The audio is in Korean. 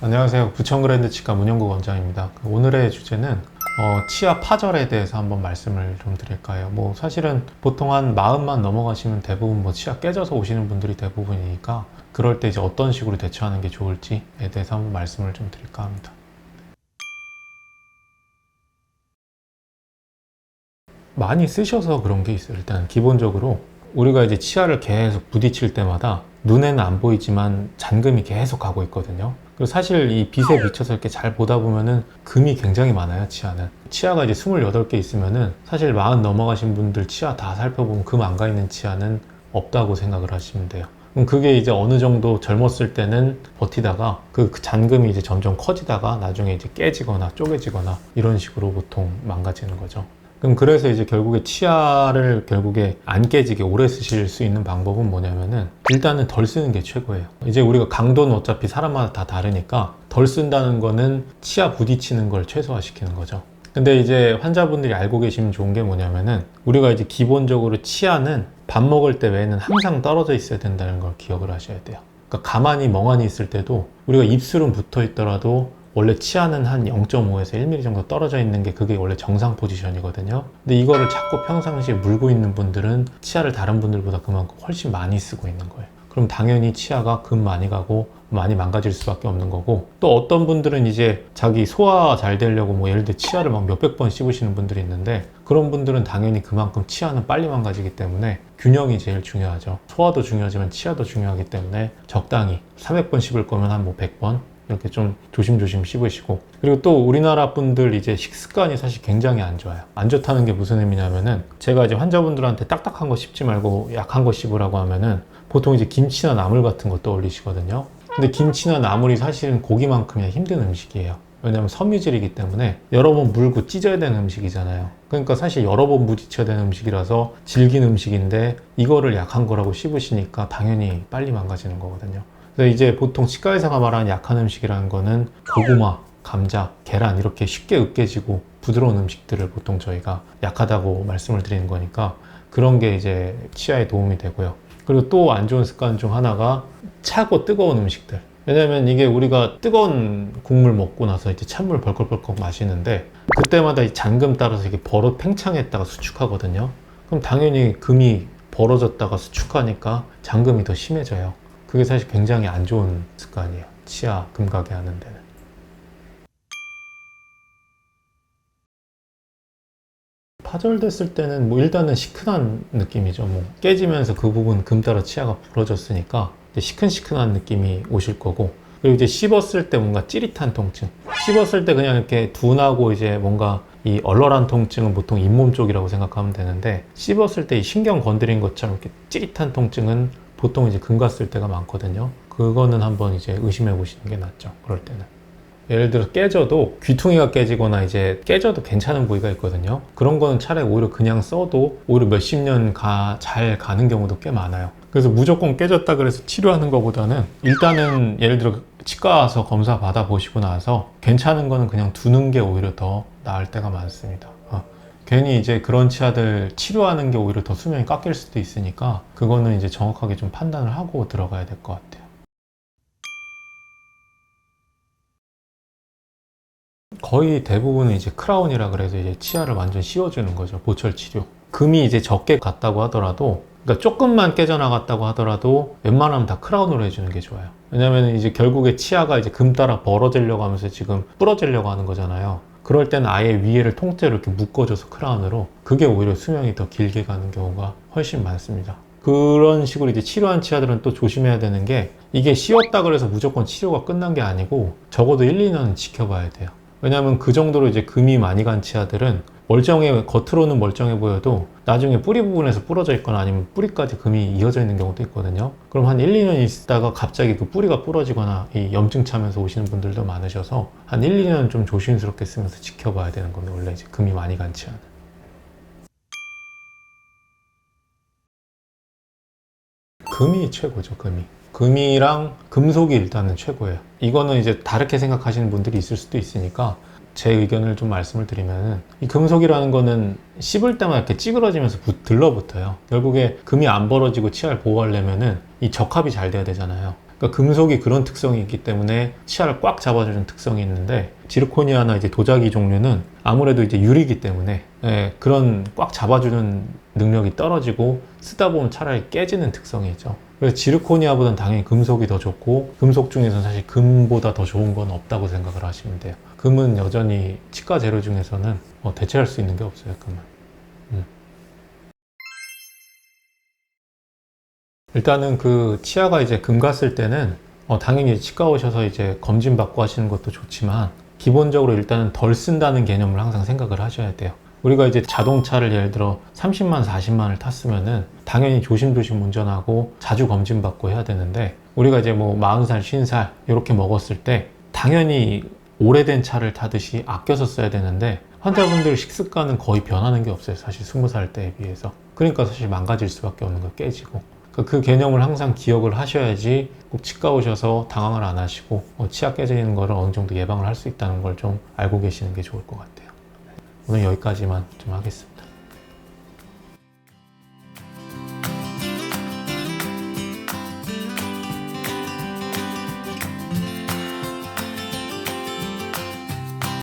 안녕하세요. 부천그랜드 치과 문영국 원장입니다. 그 오늘의 주제는 어, 치아 파절에 대해서 한번 말씀을 좀 드릴까 해요. 뭐 사실은 보통 한 마흔만 넘어가시면 대부분 뭐 치아 깨져서 오시는 분들이 대부분이니까 그럴 때 이제 어떤 식으로 대처하는 게 좋을지에 대해서 한번 말씀을 좀 드릴까 합니다. 많이 쓰셔서 그런 게 있어요. 일단 기본적으로 우리가 이제 치아를 계속 부딪힐 때마다 눈에는 안 보이지만 잔금이 계속 가고 있거든요. 그리고 사실 이 빛에 비춰서 이렇게 잘 보다 보면은 금이 굉장히 많아요, 치아는. 치아가 이제 28개 있으면은 사실 40 넘어가신 분들 치아 다 살펴보면 금 안 가 있는 치아는 없다고 생각을 하시면 돼요. 그럼 그게 이제 어느 정도 젊었을 때는 버티다가 그 잔금이 이제 점점 커지다가 나중에 이제 깨지거나 쪼개지거나 이런 식으로 보통 망가지는 거죠. 그럼 그래서 이제 결국에 치아를 결국에 안 깨지게 오래 쓰실 수 있는 방법은 뭐냐면은 일단은 덜 쓰는 게 최고예요. 이제 우리가 강도는 어차피 사람마다 다 다르니까 덜 쓴다는 거는 치아 부딪히는 걸 최소화시키는 거죠. 근데 이제 환자분들이 알고 계시면 좋은 게 뭐냐면은 우리가 이제 기본적으로 치아는 밥 먹을 때 외에는 항상 떨어져 있어야 된다는 걸 기억을 하셔야 돼요. 그러니까 가만히 멍하니 있을 때도 우리가 입술은 붙어 있더라도 원래 치아는 한 0.5에서 1mm 정도 떨어져 있는 게 그게 원래 정상 포지션이거든요. 근데 이거를 자꾸 평상시에 물고 있는 분들은 치아를 다른 분들보다 그만큼 훨씬 많이 쓰고 있는 거예요. 그럼 당연히 치아가 금 많이 가고 많이 망가질 수밖에 없는 거고 또 어떤 분들은 이제 자기 소화 잘 되려고 뭐 예를 들어 치아를 막 몇백 번 씹으시는 분들이 있는데 그런 분들은 당연히 그만큼 치아는 빨리 망가지기 때문에 균형이 제일 중요하죠. 소화도 중요하지만 치아도 중요하기 때문에 적당히 300번 씹을 거면 한 뭐 100번 이렇게 좀 조심조심 씹으시고 그리고 또 우리나라 분들 이제 식습관이 사실 굉장히 안 좋아요 안 좋다는 게 무슨 의미냐면은 제가 이제 환자분들한테 딱딱한 거 씹지 말고 약한 거 씹으라고 하면은 보통 이제 김치나 나물 같은 거 떠올리시거든요 근데 김치나 나물이 사실은 고기만큼이나 힘든 음식이에요 왜냐하면 섬유질이기 때문에 여러 번 물고 찢어야 되는 음식이잖아요. 그러니까 사실 여러 번 부딪혀야 되는 음식이라서 질긴 음식인데 이거를 약한 거라고 씹으시니까 당연히 빨리 망가지는 거거든요. 그래서 이제 보통 치과 의사가 말하는 약한 음식이라는 거는 고구마, 감자, 계란 이렇게 쉽게 으깨지고 부드러운 음식들을 보통 저희가 약하다고 말씀을 드리는 거니까 그런 게 이제 치아에 도움이 되고요. 그리고 또 안 좋은 습관 중 하나가 차고 뜨거운 음식들. 왜냐면 이게 우리가 뜨거운 국물 먹고 나서 이제 찬물 벌컥벌컥 마시는데 그때마다 이 잔금 따라서 이게 벌어 팽창했다가 수축하거든요. 그럼 당연히 금이 벌어졌다가 수축하니까 잔금이 더 심해져요. 그게 사실 굉장히 안 좋은 습관이에요. 치아 금가게 하는 데는. 파절됐을 때는 뭐 일단은 시큰한 느낌이죠. 뭐 깨지면서 그 부분 금 따라 치아가 부러졌으니까 시큰시큰한 느낌이 오실 거고 그리고 이제 씹었을 때 뭔가 찌릿한 통증 씹었을 때 그냥 이렇게 둔하고 이제 뭔가 이 얼얼한 통증은 보통 잇몸 쪽이라고 생각하면 되는데 씹었을 때 이 신경 건드린 것처럼 이렇게 찌릿한 통증은 보통 이제 금 갔을 때가 많거든요 그거는 한번 이제 의심해 보시는 게 낫죠 그럴 때는 예를 들어 깨져도 귀퉁이가 깨지거나 이제 깨져도 괜찮은 부위가 있거든요. 그런 거는 차라리 오히려 그냥 써도 오히려 몇십 년 가, 잘 가는 경우도 꽤 많아요. 그래서 무조건 깨졌다 그래서 치료하는 것보다는 일단은 예를 들어 치과 와서 검사 받아 보시고 나서 괜찮은 거는 그냥 두는 게 오히려 더 나을 때가 많습니다. 어. 괜히 이제 그런 치아들 치료하는 게 오히려 더 수명이 깎일 수도 있으니까 그거는 이제 정확하게 좀 판단을 하고 들어가야 될 것 같아요. 거의 대부분은 이제 크라운이라 그래서 이제 치아를 완전 씌워주는 거죠. 보철 치료. 금이 이제 적게 갔다고 하더라도 그러니까 조금만 깨져나갔다고 하더라도 웬만하면 다 크라운으로 해주는 게 좋아요. 왜냐면 이제 결국에 치아가 이제 금 따라 벌어지려고 하면서 지금 부러지려고 하는 거잖아요. 그럴 때는 아예 위에를 통째로 이렇게 묶어줘서 크라운으로 그게 오히려 수명이 더 길게 가는 경우가 훨씬 많습니다. 그런 식으로 이제 치료한 치아들은 또 조심해야 되는 게 이게 씌웠다 그래서 무조건 치료가 끝난 게 아니고 적어도 1, 2년은 지켜봐야 돼요. 왜냐하면 그 정도로 이제 금이 많이 간 치아들은 멀쩡해 겉으로는 멀쩡해 보여도 나중에 뿌리 부분에서 부러져 있거나 아니면 뿌리까지 금이 이어져 있는 경우도 있거든요. 그럼 한 1, 2년 있다가 갑자기 그 뿌리가 부러지거나 이 염증 차면서 오시는 분들도 많으셔서 한 1, 2년 좀 조심스럽게 쓰면서 지켜봐야 되는 겁니다. 원래 이제 금이 많이 간 치아는. 금이 최고죠, 금이. 금이랑 금속이 일단은 최고예요. 이거는 이제 다르게 생각하시는 분들이 있을 수도 있으니까 제 의견을 좀 말씀을 드리면은 이 금속이라는 거는 씹을 때만 이렇게 찌그러지면서 붙- 들러붙어요. 결국에 금이 안 벌어지고 치아를 보호하려면은 이 적합이 잘 돼야 되잖아요. 그러니까 금속이 그런 특성이 있기 때문에 치아를 꽉 잡아주는 특성이 있는데 지르코니아나 이제 도자기 종류는 아무래도 이제 유리기 때문에 예, 그런 꽉 잡아주는 능력이 떨어지고 쓰다 보면 차라리 깨지는 특성이 있죠. 그래서 지르코니아보다는 당연히 금속이 더 좋고 금속 중에서는 사실 금보다 더 좋은 건 없다고 생각을 하시면 돼요. 금은 여전히 치과 재료 중에서는 어, 대체할 수 있는 게 없어요. 금은. 음. 일단은 그 치아가 이제 금 갔을 때는 어, 당연히 치과 오셔서 이제 검진 받고 하시는 것도 좋지만 기본적으로 일단은 덜 쓴다는 개념을 항상 생각을 하셔야 돼요. 우리가 이제 자동차를 예를 들어 30만, 40만을 탔으면은 당연히 조심조심 운전하고 자주 검진 받고 해야 되는데 우리가 이제 뭐 40살, 50살 이렇게 먹었을 때 당연히 오래된 차를 타듯이 아껴서 써야 되는데 환자분들 식습관은 거의 변하는 게 없어요. 사실 20살 때에 비해서. 그러니까 사실 망가질 수밖에 없는 거 깨지고. 그러니까 그 개념을 항상 기억을 하셔야지 꼭 치과 오셔서 당황을 안 하시고 어, 치아 깨지는 거를 어느 정도 예방을 할 수 있다는 걸 좀 알고 계시는 게 좋을 것 같아요. 오늘 여기까지만 좀 하겠습니다.